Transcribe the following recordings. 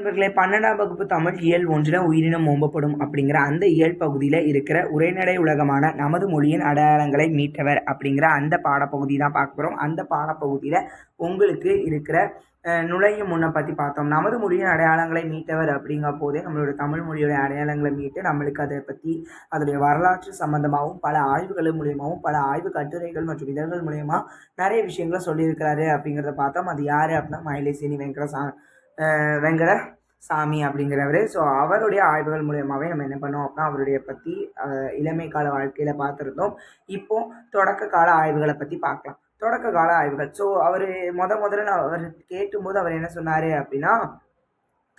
நண்பர்களே பன்னெண்டாம் வகுப்பு தமிழ் இயல் ஒன்றில் உயிரினம் ஓம்பப்படும் அப்படிங்கிற அந்த இயல் பகுதியில் இருக்கிற உரைநடை உலகமான நமது மொழியின் அடையாளங்களை மீட்டவர் அப்படிங்கிற அந்த பாடப்பகுதி தான் பார்க்க போகிறோம் அந்த பாடப்பகுதியில் உங்களுக்கு இருக்கிற நுழையும் முன்னை பற்றி பார்த்தோம். நமது மொழியின் அடையாளங்களை மீட்டவர் அப்படிங்கிற போதே நம்மளோட தமிழ் மொழியோட அடையாளங்களை மீட்டு நம்மளுக்கு அதை பற்றி அதோடைய வரலாற்று சம்பந்தமாகவும் பல ஆய்வுகள் மூலியமாகவும் பல ஆய்வு கட்டுரைகள் மற்றும் இதழ்கள் மூலயமா நிறைய விஷயங்களை சொல்லியிருக்கிறாரு அப்படிங்கிறத பார்த்தோம். அது யார் அப்படின்னா மயிலேசேனி வெங்கடசா அஹ் வெங்கட சாமி அப்படிங்கிறவர். ஸோ அவருடைய ஆய்வுகள் மூலியமாகவே நம்ம என்ன பண்ணோம் அப்படின்னா அவருடைய பற்றி இளமை கால வாழ்க்கையில் பார்த்துருந்தோம். இப்போ தொடக்க கால ஆய்வுகளை பற்றி பார்க்கலாம். தொடக்க கால ஆய்வுகள். ஸோ அவர் முத முதல்ல நான் அவர் கேட்டும்போது அவர் என்ன சொன்னார் அப்படின்னா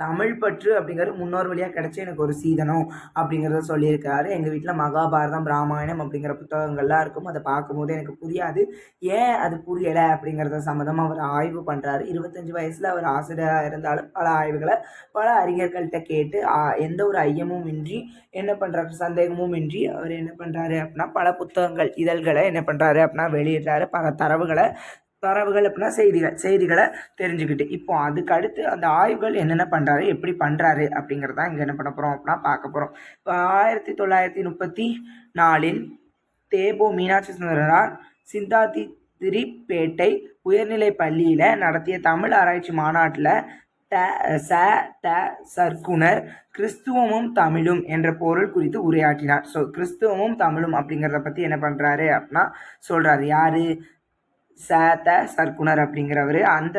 தமிழ் பற்று அப்படிங்கிறது முன்னோர் வழியாக கிடச்சி எனக்கு ஒரு சீதனம் அப்படிங்கிறத சொல்லியிருக்காரு. எங்கள் வீட்டில் மகாபாரதம் ராமாயணம் அப்படிங்கிற புத்தகங்கள்லாம் இருக்கும். அதை பார்க்கும்போது எனக்கு புரியாது. ஏன் அது புரியலை அப்படிங்கிறத சம்மந்தமாக அவர் ஆய்வு பண்ணுறாரு இருபத்தஞ்சி வயசில் அவர் ஆசிரியராக இருந்தாலும் பல ஆய்வுகளை பல அறிஞர்கள்ட்ட கேட்டு எந்த ஒரு ஐயமும் இன்றி என்ன பண்ணுறாரு சந்தேகமும் இன்றி அவர் என்ன பண்ணுறாரு அப்படின்னா பல புத்தகங்கள் இதழ்களை என்ன பண்ணுறாரு அப்படின்னா வெளியிடுறாரு. பல தரவுகளை தரவுகள் அப்படின்னா செய்திகள் செய்திகளை தெரிஞ்சுக்கிட்டு. இப்போ அதுக்கு அடுத்து அந்த ஆய்வுகள் என்னென்ன பண்ணுறாரு எப்படி பண்ணுறாரு அப்படிங்கிறதான் இங்கே என்ன பண்ண போகிறோம் அப்படின்னா பார்க்க போகிறோம் இப்போ ஆயிரத்தி தொள்ளாயிரத்தி முப்பத்தி நாலில் தேபோ மீனாட்சி சுந்தரனார் சிந்தாதி திரிப்பேட்டை உயர்நிலை பள்ளியில் நடத்திய தமிழ் ஆராய்ச்சி மாநாட்டில் ட ச ட சர்க்குனர் கிறிஸ்துவமும் தமிழும் என்ற பொருள் குறித்து உரையாற்றினார். ஸோ கிறிஸ்துவமும் தமிழும் அப்படிங்கிறத பற்றி என்ன பண்ணுறாரு அப்படின்னா சொல்கிறாரு யார்? சேத்த சர்க்குணர் அப்படிங்கிறவர் அந்த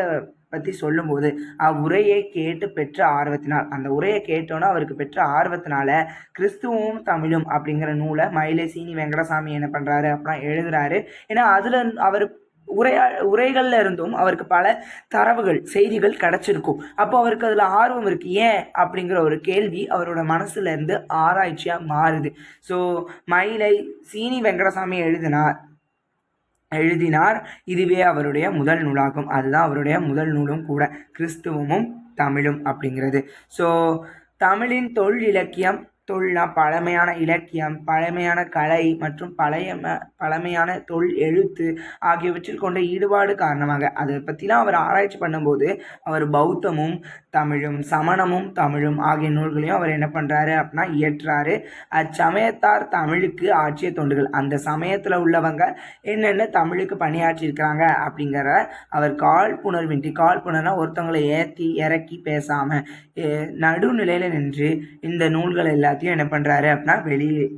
பற்றி சொல்லும்போது அவ்வுரையை கேட்டு பெற்ற ஆர்வத்தினால். அந்த உரையை கேட்டோன்னே அவருக்கு பெற்ற ஆர்வத்தினால கிறிஸ்துவும் தமிழும் அப்படிங்கிற நூலை மயிலை சீனி வெங்கடசாமி என்ன பண்ணுறாரு அப்படின்னா எழுதுறாரு. ஏன்னா அதில் அவர் உரையா உரைகளில் இருந்தும் அவருக்கு பல தரவுகள் செய்திகள் கிடச்சிருக்கும். அப்போ அவருக்கு அதில் ஆர்வம் இருக்குது ஏன் அப்படிங்கிற ஒரு கேள்வி அவரோட மனசுலேருந்து ஆராய்ச்சியாக மாறுது. ஸோ மயிலை சீனி வெங்கடசாமி எழுதினார். எழுதினார். இதுவே அவருடைய முதல் நூலாகும். அதுதான் அவருடைய முதல் நூலும் கூட. கிறிஸ்துவமும் தமிழும் அப்படிங்கிறது. ஸோ தமிழின் தொல் இலக்கியம் தொல்னா பழமையான இலக்கியம் பழமையான கலை மற்றும் பழைய ம- பழமையான தொல் எழுத்து ஆகியவற்றில் கொண்ட ஈடுபாடு காரணமாக அதை பற்றிலாம் அவர் ஆராய்ச்சி பண்ணும்போது அவர் பௌத்தமும் தமிழும் சமணமும் தமிழும் ஆகிய நூல்களையும் அவர் என்ன பண்ணுறாரு அப்படின்னா இயற்றாரு. அச்சமயத்தார் தமிழுக்கு ஆட்சிய தொண்டுகள். அந்த சமயத்தில் உள்ளவங்க என்னென்ன தமிழுக்கு பணியாற்றியிருக்கிறாங்க அப்படிங்கிற அவர் காழ்ப்புணர்வின்றி காழ்ப்புணர்னா ஒருத்தவங்களை ஏற்றி இறக்கி பேசாமல் நடுநிலையில் நின்று இந்த நூல்கள் எல்லாத்தையும் என்ன பண்ணுறாரு அப்படின்னா வெளியே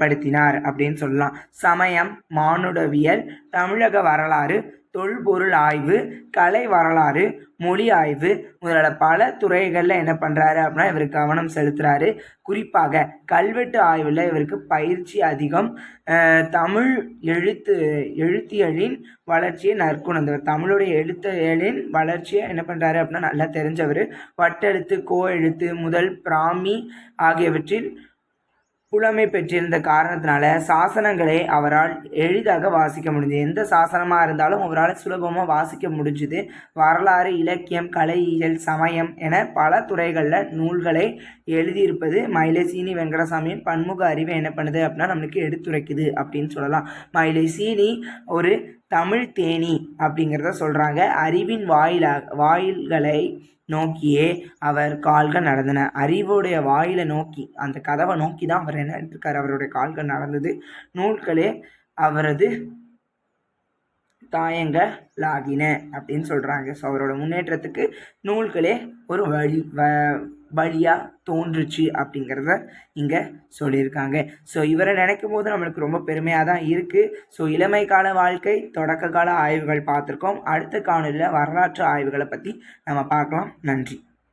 படுத்தினார் அப்படின்னு சொல்லலாம். சமயம் மானுடவியல் தமிழக வரலாறு தொல்பொருள் ஆய்வு கலை வரலாறு மொழி ஆய்வு முதலான பல துறைகளில் என்ன பண்ணுறாரு அப்படின்னா இவர் கவனம் செலுத்துகிறாரு குறிப்பாக கல்வெட்டு ஆய்வில் இவருக்கு பயிற்சி அதிகம். தமிழ் எழுத்து எழுத்தியலின் வளர்ச்சியை நற்குணர்ந்தவர் தமிழுடைய எழுத்தியலின் வளர்ச்சியை என்ன பண்ணுறாரு அப்படின்னா நல்லா தெரிஞ்சவர். வட்டெழுத்து கோ எழுத்து முதல் பிராமி ஆகியவற்றில் புலமை பெற்றிருந்த காரணத்தினால சாசனங்களை அவரால் எளிதாக வாசிக்க முடிஞ்சது. எந்த சாசனமாக இருந்தாலும் அவரால் சுலபமாக வாசிக்க முடிஞ்சுது. வரலாறு இலக்கியம் கலையியல் சமயம் என பல துறைகளில் நூல்களை எழுதியிருப்பது மயிலசீனி வெங்கடசாமியின் பன்முக அறிவை என்ன பண்ணுது அப்படின்னா நம்மளுக்கு எடுத்துரைக்குது அப்படின்னு சொல்லலாம். மயிலசீனி ஒரு தமிழ் தேனி அப்படிங்கிறத சொல்கிறாங்க அறிவின் வாயிலாக வாயில்களை நோக்கியே அவர் கால்கள் நடந்தன. அறிவுடைய வாயிலை நோக்கி அந்த கதவை நோக்கி தான் அவர் என்ன இருக்கார் அவருடைய கால்கள் நடந்தது. நூல்களே அவரது தாயங்களாகின அப்படின்னு சொல்கிறாங்க ஸோ அவரோட முன்னேற்றத்துக்கு நூல்களே ஒரு வழி வ வழியாக தோன்றுச்சு அப்படிங்கிறத இங்கே சொல்லியிருக்காங்க. ஸோ இவரை நினைக்கும் போது நம்மளுக்கு ரொம்ப பெருமையாக தான் இருக்குது ஸோ இளமை கால வாழ்க்கை தொடக்க கால ஆய்வுகள் பார்த்துருக்கோம். அடுத்த காணொலியில் வரலாற்று ஆய்வுகளை பற்றி நம்ம பார்க்கலாம். நன்றி.